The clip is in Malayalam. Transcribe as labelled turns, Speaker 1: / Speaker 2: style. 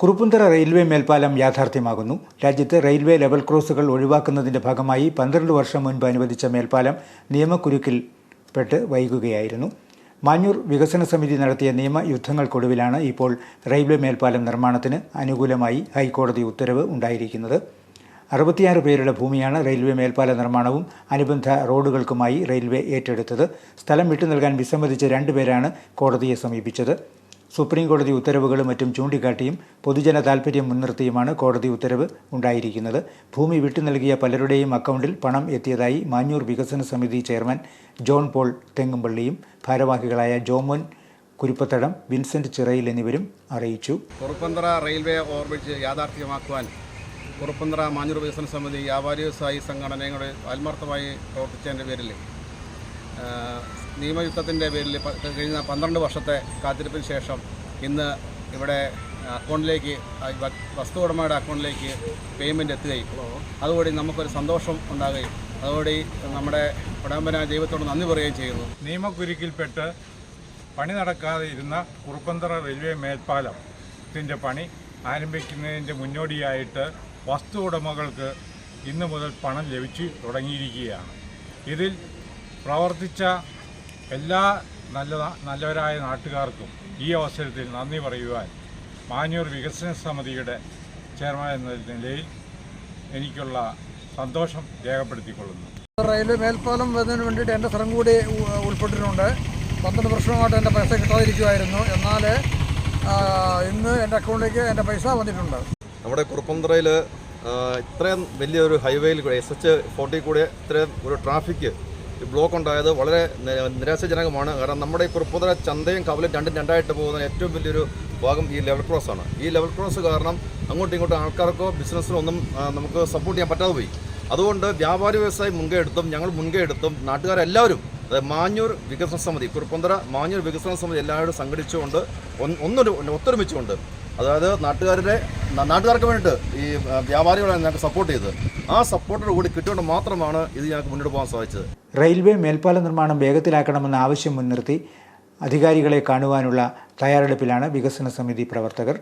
Speaker 1: കുറുപ്പുന്തറ റെയിൽവേ മേൽപ്പാലം യാഥാർത്ഥ്യമാകുന്നു. രാജ്യത്ത് റെയിൽവേ ലെവൽ ക്രോസുകൾ ഒഴിവാക്കുന്നതിന്റെ ഭാഗമായി പന്ത്രണ്ട് വർഷം മുൻപ് അനുവദിച്ച മേൽപ്പാലം നിയമക്കുരുക്കിൽ പെട്ട് വൈകുകയായിരുന്നു. മാഞ്ഞൂർ വികസന സമിതി നടത്തിയ നിയമയുദ്ധങ്ങൾക്കൊടുവിലാണ് ഇപ്പോൾ റെയിൽവേ മേൽപ്പാലം നിർമ്മാണത്തിന് അനുകൂലമായി ഹൈക്കോടതി ഉത്തരവ് ഉണ്ടായിരിക്കുന്നത്. അറുപത്തിയാറ് പേരുടെ ഭൂമിയാണ് റെയിൽവേ മേൽപ്പാല നിർമ്മാണവും അനുബന്ധ റോഡുകൾക്കുമായി റെയിൽവേ ഏറ്റെടുത്തത്. സ്ഥലം വിട്ടു നൽകാൻ വിസമ്മതിച്ച രണ്ടുപേരാണ് കോടതിയെ സമീപിച്ചത്. സുപ്രീം കോടതി ഉത്തരവുകളും മറ്റും ചൂണ്ടിക്കാട്ടിയും പൊതുജന താൽപ്പര്യം മുൻനിർത്തിയുമാണ് കോടതി ഉത്തരവ് ഉണ്ടായിരിക്കുന്നത്. ഭൂമി വിട്ടു നൽകിയ പലരുടെയും അക്കൗണ്ടിൽ പണം എത്തിയതായി മാഞ്ഞൂർ വികസന സമിതി ചെയർമാൻ ജോൺ പോൾ തെങ്ങുംപള്ളിയും ഭാരവാഹികളായ ജോമോൻ കുരുപ്പത്തടം വിൻസെന്റ് ചിറയിൽ എന്നിവരും അറിയിച്ചു.
Speaker 2: കുറുപ്പന്തറ റെയിൽവേ ഓർബിറ്റ് യാഥാർത്ഥ്യമാക്കുവാൻ കുറുപ്പന്തറ മാഞ്ഞൂർ വികസന സമിതി വ്യാപാരി വ്യവസായി സംഘടനയുടെ ആത്മാർത്ഥമായി പ്രവർത്തിച്ചതിന്റെ പേരിൽ നിയമയുദ്ധത്തിന്റെ പേരിൽ കഴിഞ്ഞ പന്ത്രണ്ട് വർഷത്തെ കാത്തിരിപ്പിന് ശേഷം ഇന്ന് ഇവിടെ അക്കൗണ്ടിലേക്ക് വസ്തു ഉടമയുടെ അക്കൗണ്ടിലേക്ക് പേയ്മെന്റ് എത്തുകയും. അതുകൂടി നമുക്കൊരു സന്തോഷം ഉണ്ടാകുകയും. അതുകൂടി നമ്മുടെ ഉടമ്പന ദൈവത്തോട് നന്ദി പറയുകയും ചെയ്യുന്നു.
Speaker 3: നിയമക്കുരുക്കിൽപ്പെട്ട് പണി നടക്കാതെ ഇരുന്ന കുറുപ്പന്തറ റെയിൽവേ മേൽപ്പാലത്തിന്റെ പണി ആരംഭിക്കുന്നതിന്റെ മുന്നോടിയായിട്ട് വസ്തു ഉടമകൾക്ക് ഇന്ന് മുതൽ പണം ലഭിച്ചു തുടങ്ങിയിരിക്കുകയാണ്. ഇതിൽ പ്രവർത്തിച്ച എല്ലാ നല്ല നല്ലവരായ നാട്ടുകാർക്കും ഈ അവസരത്തിൽ നന്ദി പറയുവാൻ മാന്യൂർ വികസന സമിതിയുടെ ചെയർമാൻ എന്ന നിലയിൽ എനിക്കുള്ള സന്തോഷം രേഖപ്പെടുത്തിക്കൊള്ളുന്നു.
Speaker 4: റെയിൽവേ മേൽപ്പാലം വരുന്നതിന് വേണ്ടിയിട്ട് എന്റെ സ്ഥലം കൂടി ഉൾപ്പെട്ടിട്ടുണ്ട്. പന്ത്രണ്ട് വർഷമായിട്ട് എന്റെ പൈസ കിട്ടാതിരിക്കുമായിരുന്നു എന്നാൽ ഇന്ന് എന്റെ അക്കൗണ്ടിലേക്ക് എന്റെ പൈസ വന്നിട്ടുണ്ട്.
Speaker 5: നമ്മുടെ കുറുപ്പന്തറയിൽ ഇത്രയും വലിയൊരു ഹൈവേയിൽ കൂടെ എസ് എച്ച് ഫോർട്ടി കൂടെ ഇത്രയും ഒരു ട്രാഫിക് ബ്ലോക്ക് ഉണ്ടായത് വളരെ നിരാശാജനകമാണ്. കാരണം നമ്മുടെ ഈ കുറുപ്പുതല ചന്തയും കവലും രണ്ടും രണ്ടായിട്ട് പോകുന്ന ഏറ്റവും വലിയൊരു ഭാഗം ഈ ലെവൽ ക്രോസ് ആണ്. ഈ ലെവൽ ക്രോസ് കാരണം അങ്ങോട്ടും ഇങ്ങോട്ടും ആൾക്കാർക്കോ ബിസിനസ്സിനോ ഒന്നും നമുക്ക് സപ്പോർട്ട് ചെയ്യാൻ പറ്റാതെ പോയി. അതുകൊണ്ട് വ്യാപാരി വ്യവസായി മുൻകൈ എടുത്തും ഞങ്ങൾ മുൻകൈ എടുത്തും നാട്ടുകാരെല്ലാവരും അതായത് മാഞ്ഞൂർ വികസന സമിതി കുറുപ്പന്തറ മാഞ്ഞൂർ വികസന സമിതി എല്ലാവരും സംഘടിച്ചുകൊണ്ട് ഒന്നൊരു ഒത്തൊരുമിച്ചുകൊണ്ട് അതായത് നാട്ടുകാരുടെ നാട്ടുകാർക്ക് വേണ്ടിയിട്ട് ഈ വ്യാപാരികളാണ് വ്യാപാരികളെ ഞങ്ങൾക്ക് സപ്പോർട്ട് ചെയ്ത്. ആ സപ്പോർട്ടോട് കൂടി കിട്ടിയോണ്ട് മാത്രമാണ് ഇത് ഞങ്ങൾക്ക് മുന്നോട്ട് പോകാൻ സാധിച്ചത്.
Speaker 1: റെയിൽവേ മേൽപ്പാല നിർമ്മാണം വേഗത്തിലാക്കണമെന്ന ആവശ്യം മുൻനിർത്തി അധികാരികളെ കാണുവാനുള്ള തയ്യാറെടുപ്പിലാണ് വികസന സമിതി പ്രവർത്തകർ.